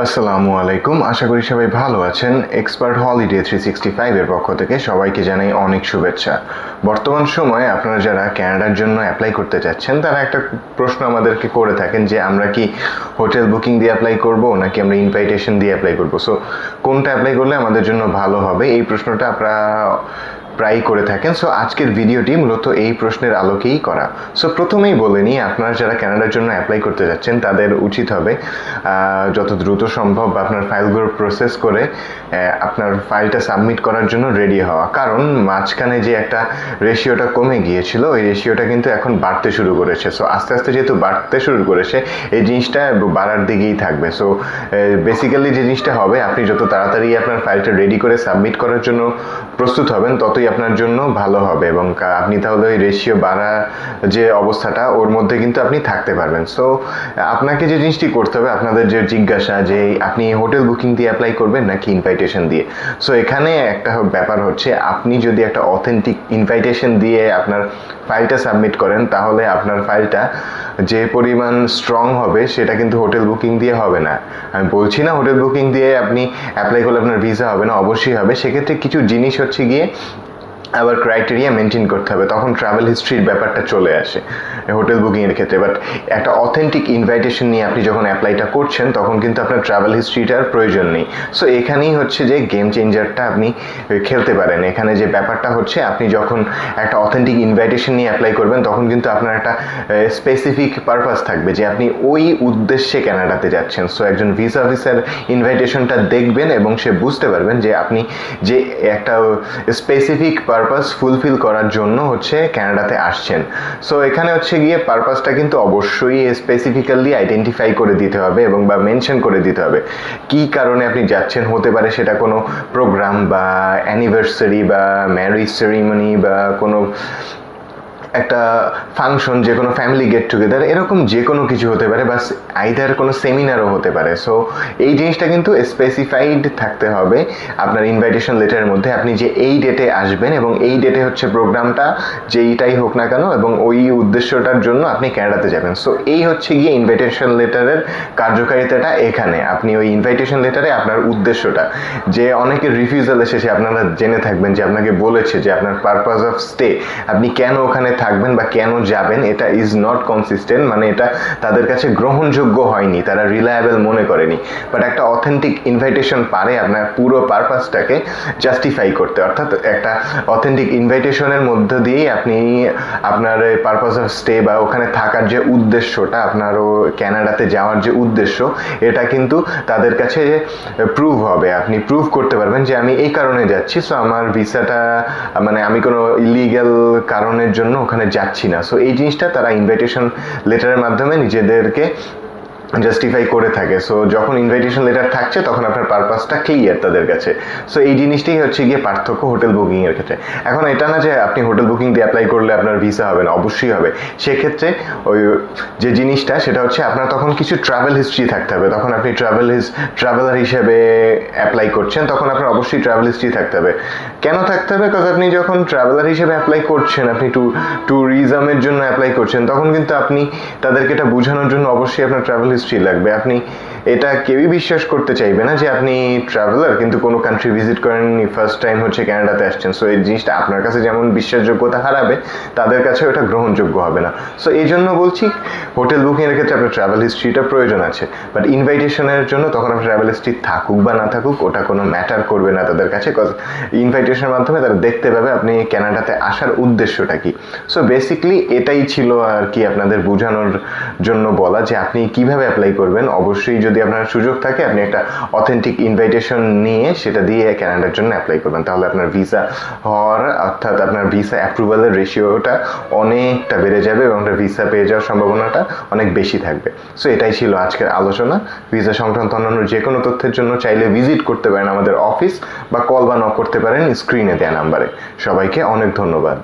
আসসালামু আলাইকুম। আশা করি সবাই ভালো আছেন। এক্সপার্ট হলিডে থ্রি সিক্সটি ফাইভের পক্ষ থেকে সবাইকে জানাই অনেক শুভেচ্ছা। বর্তমান সময়ে আপনারা যারা ক্যানাডার জন্য অ্যাপ্লাই করতে চাচ্ছেন তারা একটা প্রশ্ন আমাদেরকে করে থাকেন যে, আমরা কি হোটেল বুকিং দিয়ে অ্যাপ্লাই করব নাকি আমরা ইনভাইটেশন দিয়ে অ্যাপ্লাই করব? সো কোনটা অ্যাপ্লাই করলে আমাদের জন্য ভালো হবে? এই প্রশ্নটা আপনারা প্রায় করে থাকেন। সো আজকের ভিডিওটি মূলত এই প্রশ্নের আলোকেই করা। সো প্রথমেই বলে নিই, আপনারা যারা ক্যানাডার জন্য অ্যাপ্লাই করতে যাচ্ছেন, তাদের উচিত হবে যত দ্রুত সম্ভব আপনার ফাইলগুলো প্রসেস করে আপনার ফাইলটা সাবমিট করার জন্য রেডি হওয়া। কারণ, মাঝখানে যে একটা রেশিওটা কমে গিয়েছিল, ওই রেশিওটা কিন্তু এখন বাড়তে শুরু করেছে। সো আস্তে আস্তে যেহেতু বাড়তে শুরু করেছে, এই জিনিসটা বাড়ার দিকেই থাকবে। সো বেসিক্যালি যে জিনিসটা হবে, আপনি যত তাড়াতাড়ি আপনার ফাইলটা রেডি করে সাবমিট করার জন্য প্রস্তুত হবেন, ততই আপনার জন্য ভালো হবে এবং আপনি তাহলে ওই রেশিও বাড়া যে অবস্থাটা, ওর মধ্যে কিন্তু আপনি থাকতে পারবেন। সো আপনাকে যে জিনিসটি করতে হবে, আপনাদের যে জিজ্ঞাসা যে আপনি হোটেল বুকিং দিয়ে অ্যাপ্লাই করবেন নাকি ইনভাইটেশন দিয়ে? সো এখানে একটা ব্যাপার হচ্ছে, আপনি যদি একটা অথেন্টিক ইনভাইটেশন দিয়ে আপনার ফাইলটা সাবমিট করেন, তাহলে আপনার ফাইলটা যে পরিমাণ স্ট্রং হবে, সেটা কিন্তু হোটেল বুকিং দিয়ে হবে না। আমি বলছি না হোটেল বুকিং দিয়ে আপনি অ্যাপ্লাই করলে আপনার ভিসা হবে না, অবশ্যই হবে। সেক্ষেত্রে কিছু জিনিস হচ্ছে গিয়ে আবার ক্রাইটেরিয়া মেনটেন করতে হবে। তখন ট্রাভেল হিস্ট্রির ব্যাপারটা চলে আসে হোটেল বুকিংয়ের ক্ষেত্রে। বাট একটা অথেন্টিক ইনভাইটেশন নিয়ে আপনি যখন অ্যাপ্লাইটা করছেন, তখন কিন্তু আপনার ট্রাভেল হিস্ট্রিটার প্রয়োজন নেই। সো এখানেই হচ্ছে যে গেম চেঞ্জারটা আপনি খেলতে পারেন। এখানে যে ব্যাপারটা হচ্ছে, আপনি যখন একটা অথেন্টিক ইনভাইটেশন নিয়ে অ্যাপ্লাই করবেন, তখন কিন্তু আপনার একটা স্পেসিফিক পারপাস থাকবে যে আপনি ওই উদ্দেশ্যে কানাডাতে যাচ্ছেন। সো একজন ভিসা অফিসার ইনভাইটেশনটা দেখবেন এবং সে বুঝতে পারবেন যে আপনি যে একটা স্পেসিফিক পারপাস ফুলফিল করার জন্য হচ্ছে ক্যানাডাতে আসছেন। সো এখানে হচ্ছে গিয়ে পারপাসটা কিন্তু অবশ্যই স্পেসিফিক্যালি আইডেন্টিফাই করে দিতে হবে এবং বা মেনশন করে দিতে হবে। কি কারণে আপনি যাচ্ছেন হতে পারে সেটা কোনো প্রোগ্রাম বা অ্যানিভার্সারি বা ম্যারেজ সেরিমনি বা কোনো একটা ফাংশন যে কোনো ফ্যামিলি গেট টুগেদার এরকম যে কোনো কিছু হতে পারে, বা আইদার কোনো সেমিনারও হতে পারে। সো এই জিনিসটা কিন্তু স্পেসিফাইড থাকতে হবে আপনার ইনভাইটেশন লেটারের মধ্যে। আপনি যে এই ডেটে আসবেন এবং এই ডেটে হচ্ছে প্রোগ্রামটা যেইটাই হোক না কেন, এবং ওই উদ্দেশ্যটার জন্য আপনি ক্যানাডাতে যাবেন। সো এই হচ্ছে গিয়ে ইনভাইটেশন লেটারের কার্যকারিতাটা এখানে। আপনি ওই ইনভাইটেশন লেটারে আপনার উদ্দেশ্যটা। যে অনেকের রিফিউজাল এসেছে আপনারা জেনে থাকবেন যে আপনাকে বলেছে যে আপনার পারপাস অফ স্টে আপনি কেন ওখানে থাকবেন বা কেন যাবেন, এটা ইজ নট কনসিস্টেন্ট মানে এটা তাদের কাছে গ্রহণযোগ্য হয়নি, তারা রিলায়েবল মনে করেনি। বাট একটা অথেন্টিক ইনভাইটেশন পারে আপনার পুরো পারপাসটাকে জাস্টিফাই করতে। অর্থাৎ একটা অথেন্টিক ইনভাইটেশনের মধ্য দিয়েই আপনি আপনার পারপাস অফ স্টে বা ওখানে থাকার যে উদ্দেশ্যটা, আপনার ও ক্যানাডাতে যাওয়ার যে উদ্দেশ্য, এটা কিন্তু তাদের কাছে প্রুভ হবে। আপনি প্রুভ করতে পারবেন যে আমি এই কারণে যাচ্ছি সো আমার ভিসাটা মানে আমি কোনো ইলিগ্যাল কারণের জন্য ওখানে যাচ্ছি না। সো এই জিনিসটা তারা ইনভাইটেশন লেটারের মাধ্যমে নিজেদেরকে জাস্টিফাই করে থাকে। সো যখন ইনভাইটেশন লেটার থাকছে, তখন আপনার পারপাসটা ক্লিয়ার তাদের কাছে। সো এই জিনিসটাই হচ্ছে গিয়ে পার্থক্য হোটেল বুকিংয়ের ক্ষেত্রে। এখন এটা না যে আপনি হোটেল বুকিং দিয়ে অ্যাপ্লাই করলে আপনার ভিসা হবে না, অবশ্যই হবে। সেক্ষেত্রে ওই যে জিনিসটা, সেটা হচ্ছে আপনার তখন কিছু ট্রাভেল হিস্ট্রি থাকতে হবে। তখন আপনি ট্রাভেল হিস ট্রাভেলার হিসেবে অ্যাপ্লাই করছেন, তখন আপনার অবশ্যই ট্রাভেল হিস্ট্রি থাকতে হবে। কেন থাকতে হবে? কাজ আপনি যখন ট্রাভেলার হিসেবে অ্যাপ্লাই করছেন, আপনি টু ট্যুরিজমের জন্য অ্যাপ্লাই করছেন, তখন কিন্তু আপনি তাদেরকে এটা বোঝানোর জন্য অবশ্যই আপনার ট্রাভেল হিস্ট্রি লাগবে। আপনি এটা কেউই বিশ্বাস করতে চাইবে না যে আপনি ট্রাভেলার কিন্তু কোনো কান্ট্রি ভিজিট করেননি ফার্স্ট টাইম হচ্ছে ক্যানাডাতে আসছেন। সো এই জিনিসটা আপনার কাছে যেমন বিশ্বাসযোগ্যতা হারাবে, তাদের কাছে ওটা গ্রহণযোগ্য হবে না। সো এই জন্য বলছি হোটেল বুকিংয়ের ক্ষেত্রে আপনার ট্রাভেল হিস্ট্রিটা প্রয়োজন আছে। বাট ইনভাইটেশনের জন্য তখন আপনার ট্রাভেল হিস্ট্রি থাকুক বা না থাকুক, ওটা কোনো ম্যাটার করবে না তাদের কাছে কজ ইনভাইটেশনের মাধ্যমে তারা দেখতে পাবে আপনি ক্যানাডাতে আসার উদ্দেশ্যটা কি। সো বেসিকলি এটাই ছিল আর কি আপনাদের বোঝানোর জন্য বলা যে আপনি কীভাবে অ্যাপ্লাই করবেন, অবশ্যই যদি আপনার সুযোগ থাকে, আপনি একটা অথেন্টিক ইনভাইটেশন নিয়ে সেটা দিয়ে ক্যানাডার জন্য অ্যাপ্লাই করবেন। তাহলে আপনার ভিসা হওয়ার, অর্থাৎ আপনার ভিসা অ্যাপ্রুভালের রেশিওটা অনেকটা বেড়ে যাবে এবং আপনার ভিসা পেয়ে যাওয়ার সম্ভাবনাটা অনেক বেশি থাকবে। সো এটাই ছিল আজকের আলোচনা। ভিসা সংক্রান্ত অন্যান্য যে কোনো তথ্যের জন্য চাইলে ভিজিট করতে পারেন আমাদের অফিস বা কল বা নক করতে পারেন স্ক্রিনে দেওয়া নাম্বারে সবাইকে অনেক ধন্যবাদ।